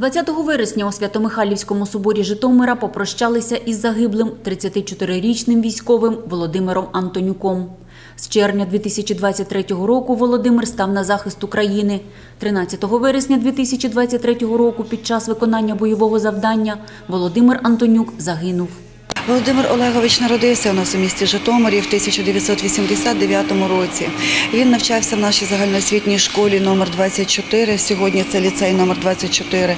20 вересня у Свято-Михайлівському соборі Житомира попрощалися із загиблим 34-річним військовим Володимиром Антонюком. З червня 2023 року Володимир став на захист України. 13 вересня 2023 року під час виконання бойового завдання Володимир Антонюк загинув. Володимир Олегович народився у нас у місті Житомирі в 1989 році. Він навчався в нашій загальноосвітній школі номер 24. Сьогодні це ліцей номер 24.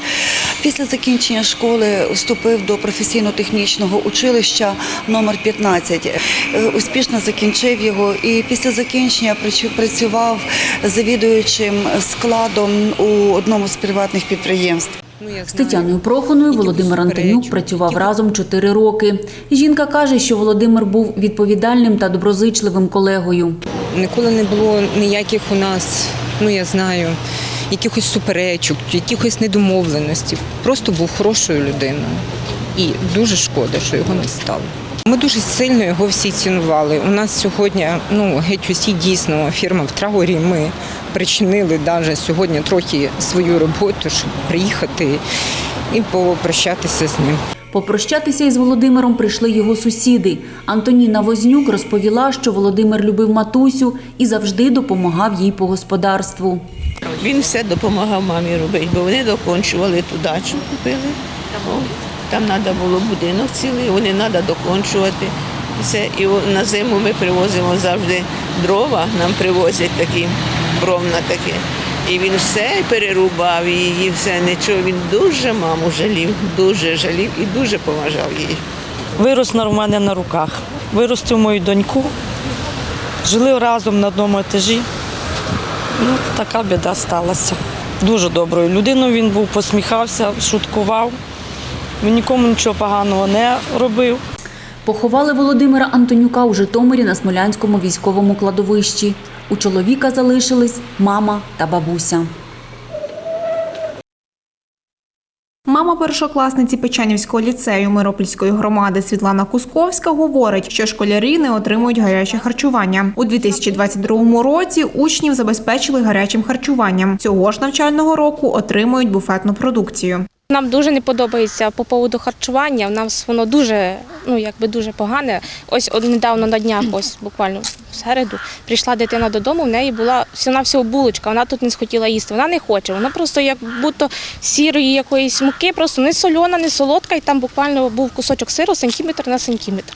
Після закінчення школи вступив до професійно-технічного училища номер 15. Е, Успішно закінчив його і після закінчення працював завідуючим складом у одному з приватних підприємств. З Тетяною Прохоною Володимир Антонюк працював разом чотири роки. Жінка каже, що Володимир був відповідальним та доброзичливим колегою. Ніколи не було ніяких у нас, ну я знаю, якихось суперечок, якихось недомовленостей. Просто був хорошою людиною. І дуже шкода, що його не стало. Ми дуже сильно його всі цінували. У нас сьогодні ну геть усі дійсно фірма в траур. Ми причинили навіть сьогодні трохи свою роботу, щоб приїхати і попрощатися з ним. Попрощатися із Володимиром прийшли його сусіди. Антоніна Вознюк розповіла, що Володимир любив матусю і завжди допомагав їй по господарству. Він все допомагав мамі робити, бо вони докончували ту дачу, купили. Там треба було будинок цілий, вони треба докончувати. Все. І на зиму ми привозимо завжди дрова, нам привозять такі, бровна таке. І він все перерубав її, все нічого. Він дуже маму жалів, дуже жалів і дуже поважав її. Вирос на- мене на руках. Виростив мою доньку. Жили разом на одному етажі. Ну, така біда сталася. Дуже доброю людиною він був, посміхався, шуткував. Він нікому нічого поганого не робив. Поховали Володимира Антонюка у Житомирі на Смолянському військовому кладовищі. У чоловіка залишились мама та бабуся. Мама першокласниці Печанівського ліцею Миропільської громади Світлана Кусковська говорить, що школярі не отримують гаряче харчування. У 2022 році учнів забезпечили гарячим харчуванням. Цього ж навчального року отримують буфетну продукцію. Нам дуже не подобається по поводу харчування. У нас воно дуже, ну якби дуже погане. Ось от недавно на днях, ось буквально в середу, прийшла дитина додому. В неї була всього всього булочка. Вона тут не схотіла їсти. Вона не хоче. Вона просто як будто сірої якоїсь муки, просто не сольона, не солодка, і там буквально був кусочок сиру сантиметр на сантиметр.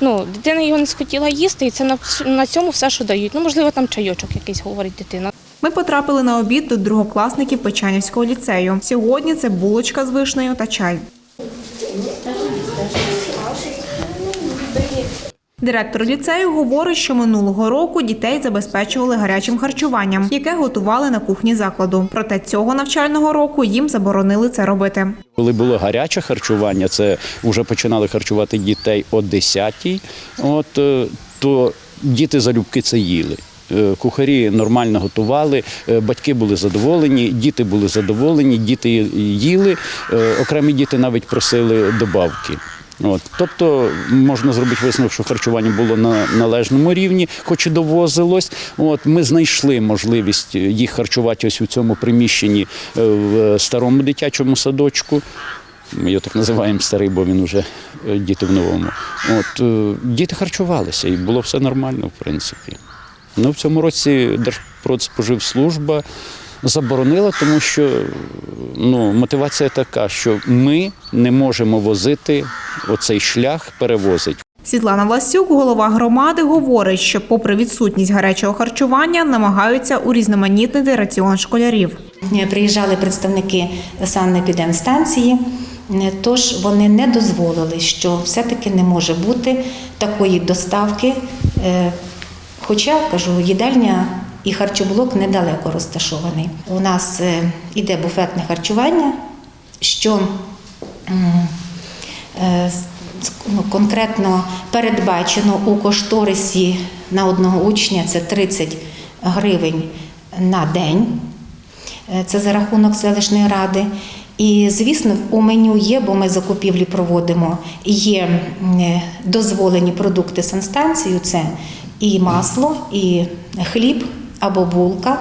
Ну, дитина його не схотіла їсти, і це на, на цьому все, що дають. Ну, можливо, там чайочок якийсь говорить дитина. Ми потрапили на обід до другокласників Печанівського ліцею. Сьогодні це булочка з вишнею та чай. Директор ліцею говорить, що минулого року дітей забезпечували гарячим харчуванням, яке готували на кухні закладу. Проте цього навчального року їм заборонили це робити. Коли було гаряче харчування, це вже починали харчувати дітей о 10-й, от, е, то діти залюбки це їли. Е, Кухарі нормально готували, е, батьки були задоволені, діти були задоволені, діти їли. Е, Окремі діти навіть просили добавки. От, тобто можна зробити висновок, що харчування було на належному рівні, хоч і довозилось. От ми знайшли можливість їх харчувати ось у цьому приміщенні в старому дитячому садочку. Ми його так називаємо старий, бо він вже діти в новому. От діти харчувалися, і було все нормально, в принципі. Ну, в цьому році Держпродспоживслужба заборонила, тому що ну, мотивація така, що ми не можемо возити оцей шлях, перевозить. Світлана Власюк, голова громади, говорить, що, попри відсутність гарячого харчування, намагаються урізноманітнити раціон школярів. Е, Приїжджали представники санепідемстанції, е, тож вони не дозволили, що все-таки не може бути такої доставки. Хоча, кажу, їдальня і харчоблок недалеко розташований. У нас е, іде буфетне харчування, що е, ну, конкретно передбачено у кошторисі на одного учня це 30 гривень на день. Е, Це за рахунок селищної ради. І, звісно, у меню є, бо ми закупівлі проводимо. Є дозволені продукти санстанцію. Це і масло, і хліб або булка.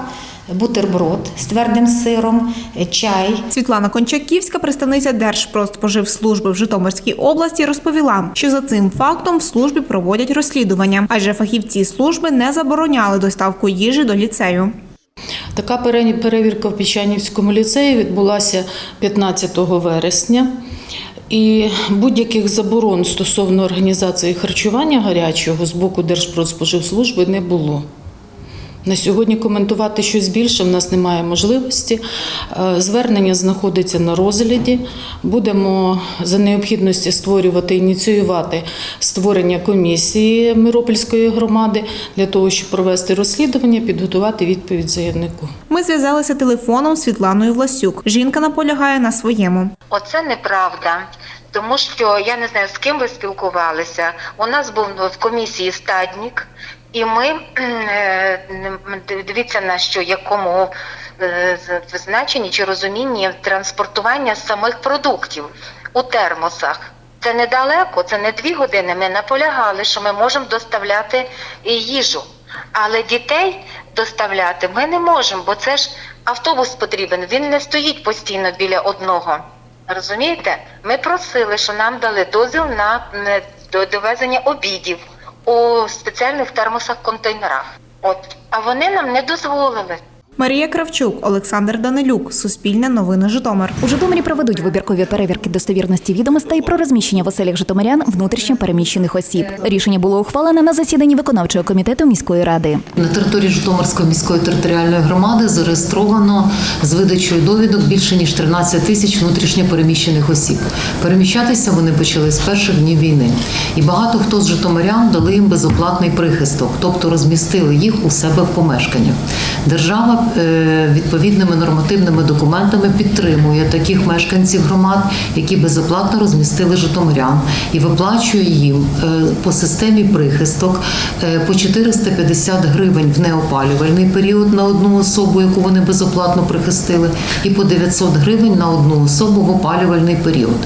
бутерброд з твердим сиром, чай. Світлана Кончаківська, представниця Держпродспоживслужби в Житомирській області, розповіла, що за цим фактом в службі проводять розслідування, адже фахівці служби не забороняли доставку їжі до ліцею. Така перевірка в Пічанівському ліцеї відбулася 15 вересня. І будь-яких заборон стосовно організації харчування гарячого з боку Держпродспоживслужби не було. На сьогодні коментувати щось більше в нас немає можливості. Е, Звернення знаходиться на розгляді. Будемо за необхідності створювати, ініціювати створення комісії Миропільської громади для того, щоб провести розслідування, підготувати відповідь заявнику. Ми зв'язалися телефоном з Світланою Власюк. Жінка наполягає на своєму. Оце неправда. Тому що я не знаю, з ким ви спілкувалися. У нас був в комісії стаднік, і ми е, дивіться на що якому е, значенні чи розумінні транспортування самих продуктів у термосах. Це недалеко, це не дві години. Ми наполягали, що ми можемо доставляти їжу. Але дітей доставляти ми не можемо, бо це ж автобус потрібен. Він не стоїть постійно біля одного. Розумієте? Ми просили, що нам дали дозвіл на довезення обідів у спеціальних термосах-контейнерах. От, а вони нам не дозволили. Марія Кравчук, Олександр Данилюк, Суспільне новини Житомир. У Житомирі проведуть вибіркові перевірки достовірності відомостей про розміщення в оселях житомирян внутрішньо переміщених осіб. Рішення було ухвалене на засіданні виконавчого комітету міської ради. На території Житомирської міської територіальної громади зареєстровано з видачою довідок більше ніж 13 тисяч внутрішньо переміщених осіб. Переміщатися вони почали з перших днів війни, і багато хто з житомирян дали їм безоплатний прихисток, тобто розмістили їх у себе в помешканнях. Держава відповідними нормативними документами підтримує таких мешканців громад, які безоплатно розмістили житомирян, і виплачує їм е, по системі прихисток е, по 450 гривень в неопалювальний період на одну особу, яку вони безоплатно прихистили, і по 900 гривень на одну особу в опалювальний період.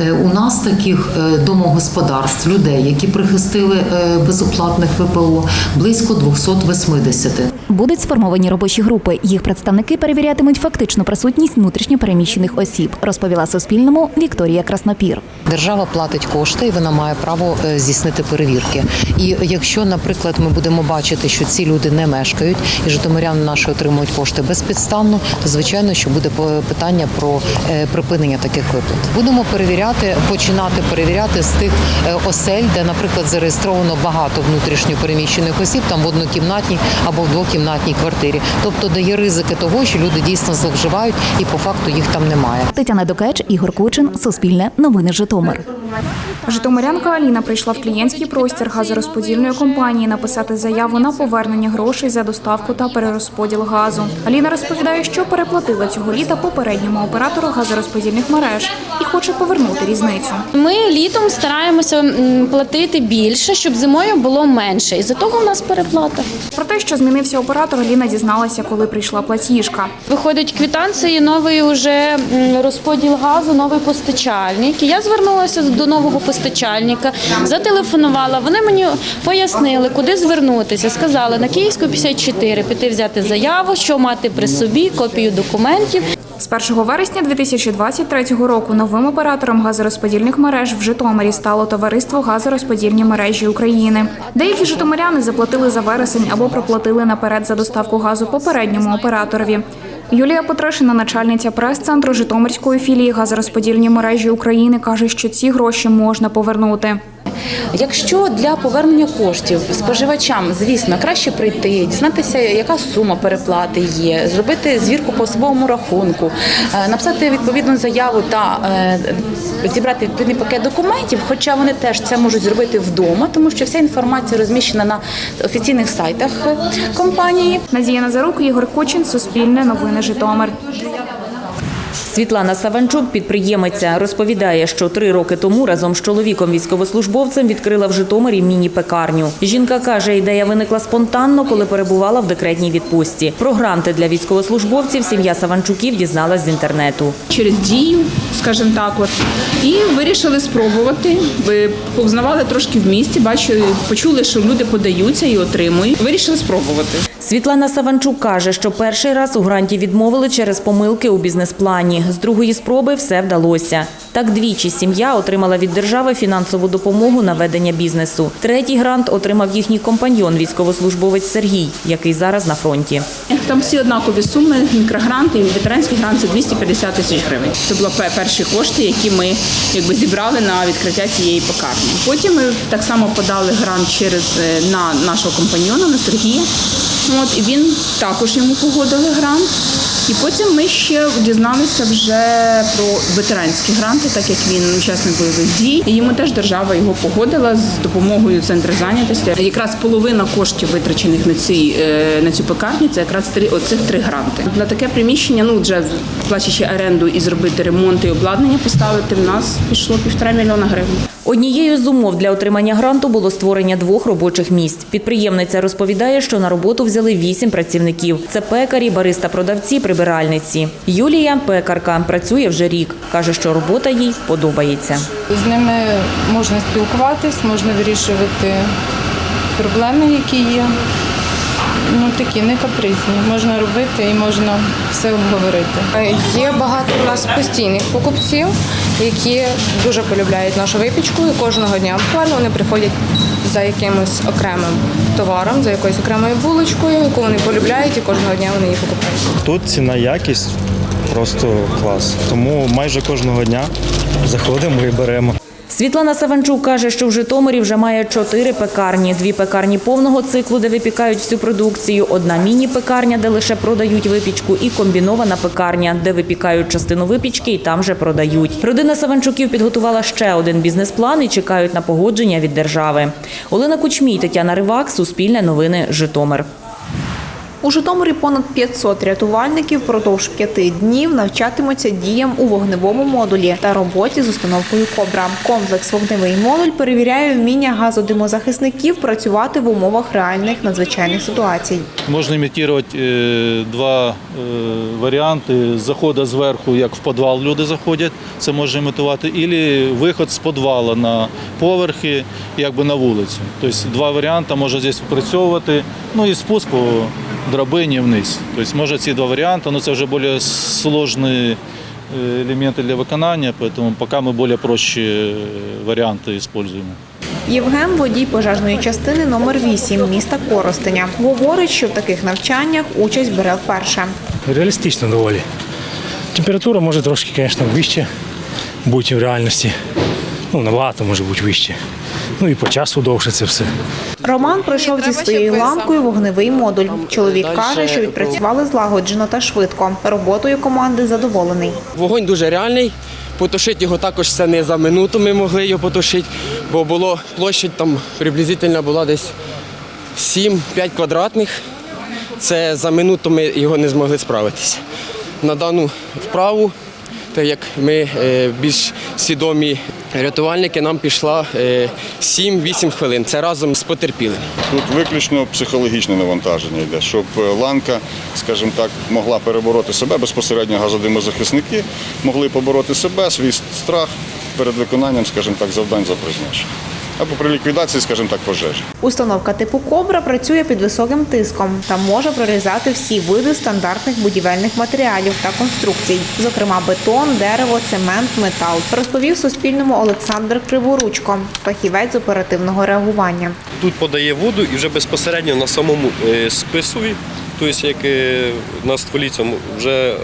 Е, У нас таких е, домогосподарств, людей, які прихистили е, безоплатних ВПО, близько 280. Будуть сформовані робочі групи. Їх представники перевірятимуть фактичну присутність внутрішньо переміщених осіб, розповіла Суспільному Вікторія Краснопір. Держава платить кошти, і вона має право е, здійснити перевірки. І якщо, наприклад, ми будемо бачити, що ці люди не мешкають, і житомиряни наші отримують кошти безпідставно, то звичайно, що буде по- питання про е, припинення таких виплат. Будемо перевіряти, починати перевіряти з тих е, осель, де, наприклад, зареєстровано багато внутрішньо переміщених осіб, там в однокімнатній або в двокімнатній квартирі. Тобто, де є ризики того, що люди дійсно зловживають, і по факту їх там немає. Тетяна Докеч, Ігор Кучин, Суспільне, Новини Житомир. Житомирянка Аліна прийшла в клієнтський простір газорозподільної компанії написати заяву на повернення грошей за доставку та перерозподіл газу. Аліна розповідає, що переплатила цього літа попередньому оператору газорозподільних мереж і хоче повернути різницю. Ми літом стараємося платити більше, щоб зимою було менше. І за того у нас переплата. Про те, що змінився оператор, Аліна дізналася, коли прийшла платіжка. Виходить квитанції, новий уже розподіл газу, новий постачальник. І я звернулася до нового постачальника, зателефонувала. Вони мені пояснили, куди звернутися. Сказали на Київську 54 піти взяти заяву, що мати при собі, копію документів. З 1 вересня 2023 року новим оператором газорозподільних мереж в Житомирі стало товариство Газорозподільні мережі України. Деякі житомиряни заплатили за вересень або проплатили наперед за доставку газу попередньому операторові. Юлія Петришина, начальниця прес-центру Житомирської філії газорозподільні мережі України, каже, що ці гроші можна повернути. Якщо для повернення коштів споживачам, звісно, краще прийти, дізнатися, яка сума переплати є, зробити звірку по особовому рахунку, е, написати відповідну заяву та е, зібрати відповідний пакет документів, хоча вони теж це можуть зробити вдома, тому що вся інформація розміщена на офіційних сайтах компанії. Надія Назарук, Ігор Кочин, Суспільне, Новини Житомир. Світлана Саванчук, підприємиця, розповідає, що три роки тому разом з чоловіком військовослужбовцем відкрила в Житомирі міні-пекарню. Жінка каже, ідея виникла спонтанно, коли перебувала в декретній відпустці. Про гранти для військовослужбовців сім'я Саванчуків дізналась з інтернету. через дію, скажімо так, от і вирішили спробувати. Ви повзнавали трошки в місті, бачили, почули, що люди подаються і отримують. Вирішили спробувати. Світлана Саванчук каже, що перший раз у гранті відмовили через помилки у бізнес-плані. З другої спроби все вдалося. Так двічі сім'я отримала від держави фінансову допомогу на ведення бізнесу. Третій грант отримав їхній компаньйон, військовослужбовець Сергій, який зараз на фронті. Там всі однакові суми, мікрогранти і ветеранський грант це 250 тисяч гривень. Це були перші кошти, які ми якби зібрали на відкриття цієї пекарні. Потім ми так само подали грант через е, на нашого компаньйона, на Сергія. От і він також йому погодили грант. І потім ми ще дізналися вже про ветеранські гранти, так як він учасник бойових дій. І йому теж держава його погодила з допомогою центру зайнятості. Якраз половина коштів витрачених на ці е, на цю пекарню, це якраз три оцих три гранти. На таке приміщення, ну вже плачучи оренду і зробити ремонт і обладнання, поставити в нас пішло півтора мільйона гривень. Однією з умов для отримання гранту було створення двох робочих місць. Підприємниця розповідає, що на роботу взяли вісім працівників. Це пекарі, бариста-продавці, прибиральниці. Юлія пекарка працює вже рік. каже, що робота їй подобається. З ними можна спілкуватись, можна вирішувати проблеми, які є. Ну такі не капризні. Можна робити і можна все обговорити. Є багато у нас постійних покупців, які дуже полюбляють нашу випічку і кожного дня буквально вони приходять за якимось окремим товаром, за якоюсь окремою булочкою, яку вони полюбляють, і кожного дня вони її покупають. Тут ціна якість просто клас. Тому майже кожного дня заходимо і беремо. Світлана Саванчук каже, що в Житомирі вже має чотири пекарні: дві пекарні повного циклу, де випікають всю продукцію, одна міні-пекарня, де лише продають випічку, і комбінована пекарня, де випікають частину випічки і там же продають. Родина Саванчуків підготувала ще один бізнес-план і чекають на погодження від держави. Олена Кучмій, Тетяна Ривак, Суспільне новини, Житомир. У Житомирі понад 500 рятувальників впродовж п'яти днів навчатимуться діям у вогневому модулі та роботі з установкою Кобра. Комплекс вогневий модуль перевіряє вміння газодимозахисників працювати в умовах реальних надзвичайних ситуацій. Можно имитировать э, два э, варіанти заходу зверху, як в підвал люди заходять, це може імітувати, і виход з підвала на поверхи, якби на вулицю. Тобто два варіанти може здесь впрацьовувати, ну і спуск по драбині вниз. Тобто може ці два варіанти, але це вже більш сложні е, елементи для виконання, тому поки ми більш прості е, варіанти використовуємо. Євген, водій пожежної частини номер 8 міста Коростеня, говорить, що в таких навчаннях участь бере вперше. Реалістично доволі. Температура може трошки, звісно, вище бути в реальності. Ну, набагато може бути вище. Ну і по часу довше це все. Роман пройшов зі своєю лампою вогневий модуль. Чоловік каже, що відпрацювали злагоджено та швидко. Роботою команди задоволений. Вогонь дуже реальний. Потушити його також це не за минуту ми могли його потушити, бо було площадь там приблизительно була десь 7-5 квадратних. Це за минуту ми його не змогли справитися. На дану вправу, так як ми е, більш свідомі рятувальники, нам пішла е, 7-8 хвилин. Це разом з потерпілим. Тут виключно психологічне навантаження йде, щоб е, ланка, скажімо так, могла перебороти себе. Безпосередньо газодимозахисники могли побороти себе, свій страх перед виконанням, скажімо так, завдань за призначенням. Або при ліквідації, скажімо так, пожежі. Установка типу Кобра працює під високим тиском та може прорізати всі види стандартних будівельних матеріалів та конструкцій, зокрема бетон, дерево, цемент, метал, розповів Суспільному Олександр Криворучко, фахівець оперативного реагування. Тут подає воду і вже безпосередньо на самому е, спису, тобто як е, на стволі цьому вже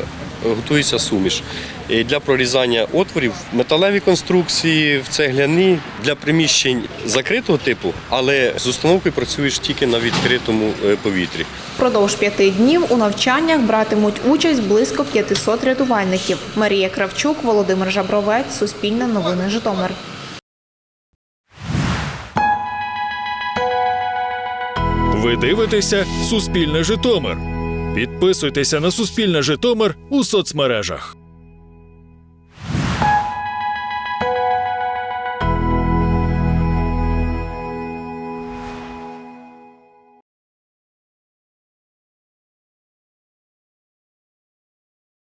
готується суміш. І для прорізання отворів металеві конструкції, в цегляні для приміщень закритого типу, але з установкою працюєш тільки на відкритому е, повітрі. Впродовж п'яти днів у навчаннях братимуть участь близько 500 рятувальників. Марія Кравчук, Володимир Жабровець, Суспільне новини Житомир. Ви дивитеся Суспільне Житомир. Підписуйтеся на Суспільне Житомир у соцмережах.